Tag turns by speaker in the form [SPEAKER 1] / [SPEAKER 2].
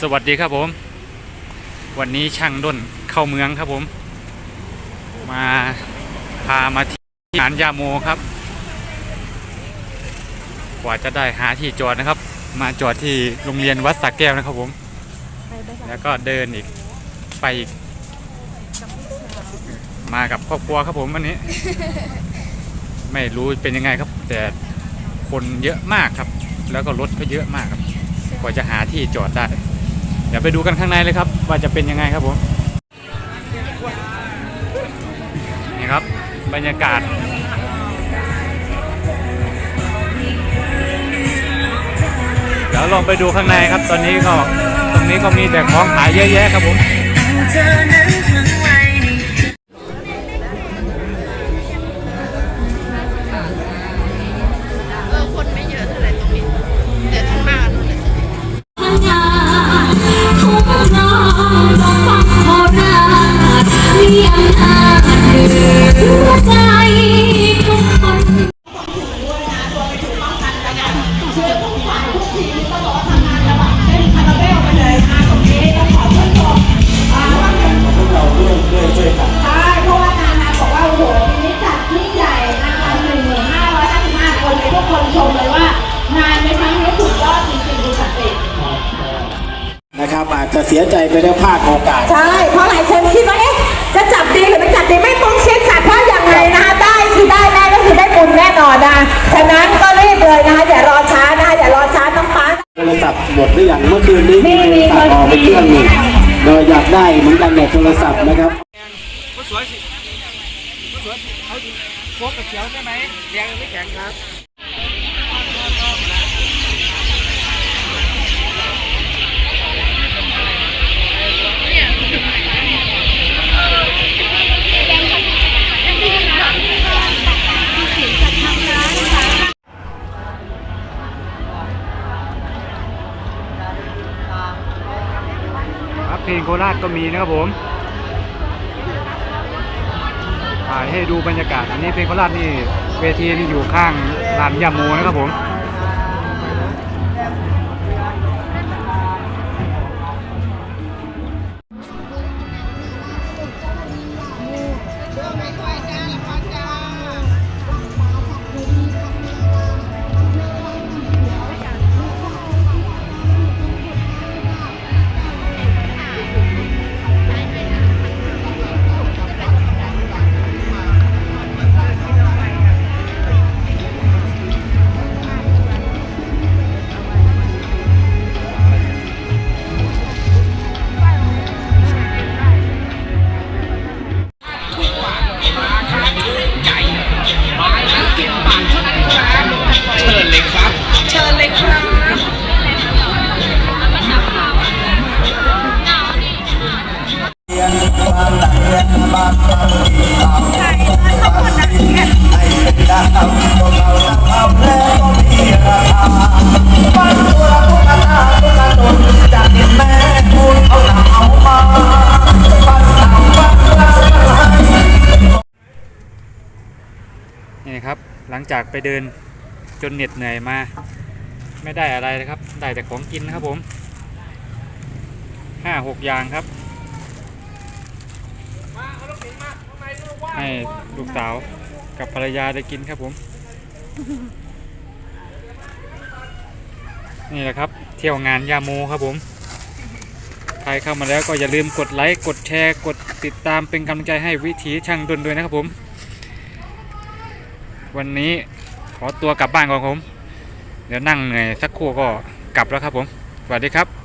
[SPEAKER 1] สวัสดีครับผม วันนี้ช่างด้นเข้าเมืองครับผม มาพามาที่หานยาโมครับ กว่าจะได้หาที่จอดนะครับ มาจอดที่โรงเรียนวัดสักแก้วนะครับผม แล้วก็เดินอีกไปอีก มากับครอบครัวครับผมวันนี้ ไม่รู้เป็นยังไงครับ แต่คนเยอะมากครับ แล้วก็รถก็เยอะมากครับกว่าจะหาที่จอดได้ ดี๋ยวไปดูกันข้างในเลยครับ ว่าจะเป็นยังไงครับผมนี่ครับบรรยากาศเดี๋ยวลองไปดูข้างในครับ ตอนนี้ก็ตรงนี้ก็มีแต่ของขายเยอะแยะครับผม
[SPEAKER 2] อา
[SPEAKER 3] จเหนือใจทุกคน
[SPEAKER 4] ใช่เพราะว่านานาบอกว่าโอ้โหปีนี้จัดยิ่งใหญ่นะคะหนึ่งหมื่นห้าร้อยห้าสิบห้าคนเลยทุกคนชมเลยว่างานในครั้งนี้สุดยอดจริงๆดูสันติ
[SPEAKER 5] นะครับอาจจะเสียใจไปแล้วพลาดโอกาส
[SPEAKER 4] ใช่ เพราะหลาย
[SPEAKER 5] ศัพท์หมดหรือยังเมื่อคืนนี้มี
[SPEAKER 4] มี
[SPEAKER 5] โทรศัพท์ออกไปเครื่องหนึ่ง
[SPEAKER 4] มี
[SPEAKER 5] เราอยากได้เหมือนกันเนี่ยโทรศัพท์นะครับ
[SPEAKER 1] ครับเพลง โคราชก็มีนะครับผมถ่ายให้ดูบรรยากาศ อันนี้เพลงโคราชนี่เวทีนี่อยู่ข้างลานยาโมนะครับผม หลังจากไปเดินจนเหน็ดเหนื่อยมา ไม่ได้อะไรเลยครับ ได้แต่ของกินนะครับผมห้าหกอย่างครับ ให้ลูกสาวกับภรรยาได้กินครับผม นี่แหละครับ เที่ยวงานยาโมครับผม ใครเข้ามาแล้วก็อย่าลืมกดไลค์ กดแชร์ กดติดตามเป็นกำลังใจให้วิถีช่างดนด้วยนะครับผม วันนี้ขอตัวกลับบ้านก่อนผม เดี๋ยวนั่งเหนื่อยสักครู่ก็กลับแล้วครับผม สวัสดีครับ